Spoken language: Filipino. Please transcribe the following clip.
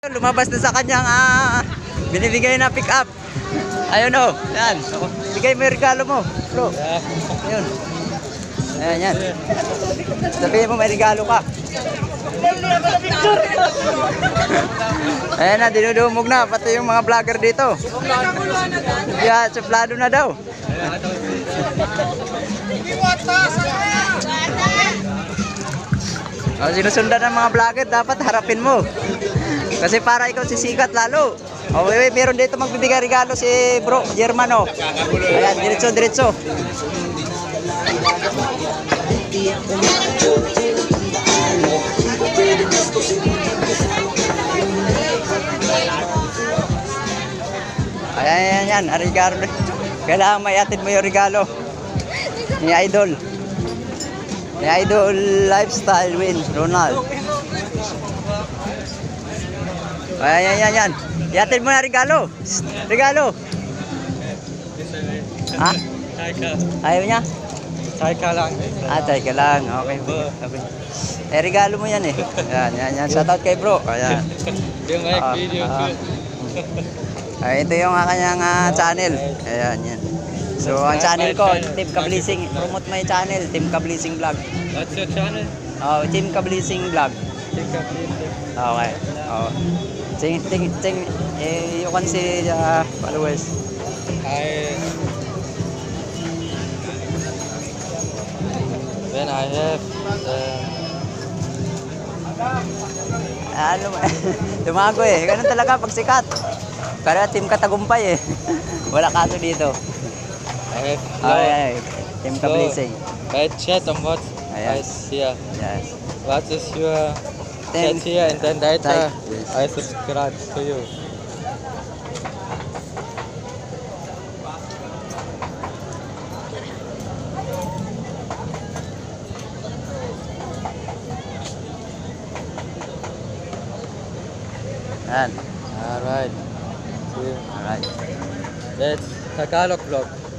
Lumabas na sa kanyang ah, binibigay na pick up. Ayun o, yan. Bigay mo yung regalo mo, bro. Ayun. Ayan, yan. Sabihin mo may regalo ka. Ayan na, dinudumog na, pati yung mga vlogger dito. Yeah, suplado na daw. O, sinusundan ng mga vlogger, dapat harapin mo. Kasi para ikaw sisikat lalo. O, wait, wait, meron dito magbibigay regalo si bro, Germano. Ayan, diretso, diretso. Ayan, ayan, ayan, ang regalo. Kailangan may atid mo yung regalo. Ni Idol. Ni Idol Lifestyle Win, Ronald. Ayan, ayan, ayan. Iatid mo na regalo. Regalo. Ha? Ayaw niya? Taika lang. Ah, ka lang. Okay. okay. Eh, regalo mo yan eh. Ayan, yan, yan. Shoutout kay bro. Ayan. Yung like Ah, video ah. Ay, ito yung ah, kanyang ah, channel. Ayan, yan. So, ang channel ko, Team Kablising. Promote my channel, Team Kablising Vlog. What's your channel? Oh, Team Kablising Vlog. Okay. Oh. Ting, ting, ting. Eh, you can see the followers. I when I have uh, Ano, tumago eh. Ganun talaga pag sikat. Pero team katagumpay eh. Wala kaso dito. I have Ay, low, ay, team kablising. I chat on what Ayan. I. Yes. What is your Chat here and then later. I subscribe to you. Yan. Alright. Alright. That's Tagalog vlog.